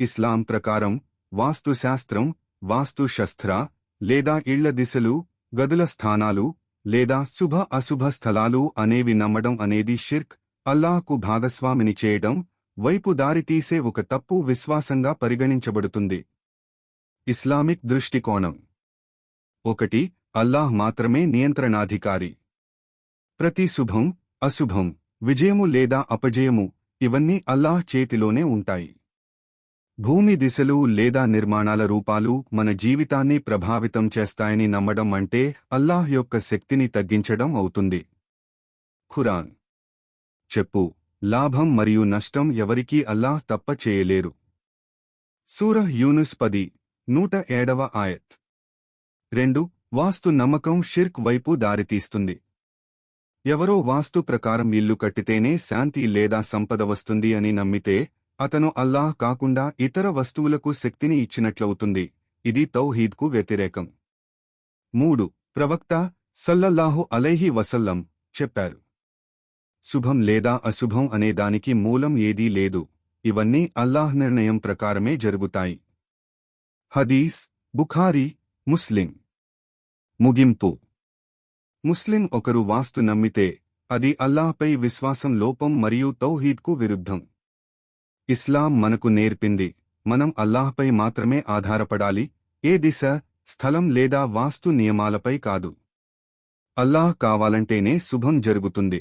ఇస్లాం ప్రకారం వాస్తుశాస్త్రం వాస్తుశస్త్ర లేదా ఇళ్ళ దిశలు గదుల స్థానాలు లేదా శుభ అశుభ స్థలాలు అనేవి నమ్మడం అనేది షిర్క్ అల్లాహకు భాగస్వామిని చేయడం వైపు దారితీసే ఒక తప్పు విశ్వాసంగా పరిగణించబడుతుంది. ఇస్లామిక్ దృష్టికోణం. ఒకటి అల్లాహ్ మాత్రమే నియంత్రణాధికారి. ప్రతి శుభం అశుభం విజయము లేదా అపజయము ఇవన్నీ అల్లాహ్ చేతిలోనే ఉంటాయి. భూమి దిశలు లేదా నిర్మాణాల రూపాలు మన జీవితాన్ని ప్రభావితం చేస్తాయని నమ్మడం అంటే అల్లాహ్ యొక్క శక్తిని తగ్గించడం అవుతుంది. ఖురాన్. చెప్పు లాభం మరియు నష్టం ఎవరికీ అల్లాహ్ తప్ప చేయలేరు. సూరహ్ యూనుస్ పది నూట ఏడవ ఆయత్. రెండు వాస్తు నమ్మకం షిర్క్ వైపు దారితీస్తుంది. ఎవరో వాస్తు ప్రకారం ఇల్లు కట్టితేనే శాంతి లేదా సంపద వస్తుంది అని నమ్మితే అతను అల్లాహ్ కాకుండా ఇతర వస్తువులకు శక్తిని ఇచ్చినట్లవుతుంది. ఇది తౌహీద్కు వ్యతిరేకం. మూడు. ప్రవక్త సల్లల్లాహు అలైహి వసల్లం చెప్పారు. శుభం లేదా అశుభం అనే దానికి మూలం ఏదీ లేదు. ఇవన్నీ అల్లాహ్ నిర్ణయం ప్రకారమే జరుగుతాయి. హదీస్ బుఖారీ ముస్లిం. ముగింపు. ముస్లిం ఒకరు వాస్తు నమ్మితే అది అల్లాహ్పై విశ్వాసం లోపం మరియు తౌహీద్కు విరుద్ధం. ఇస్లాం మనకు నేర్పింది. మనం అల్లాహ్పై మాత్రమే ఆధారపడాలి. ఏ దిశ స్థలం లేదా వాస్తు నియమాలపై కాదు. అల్లాహ్ కావాలంటేనే శుభం జరుగుతుంది.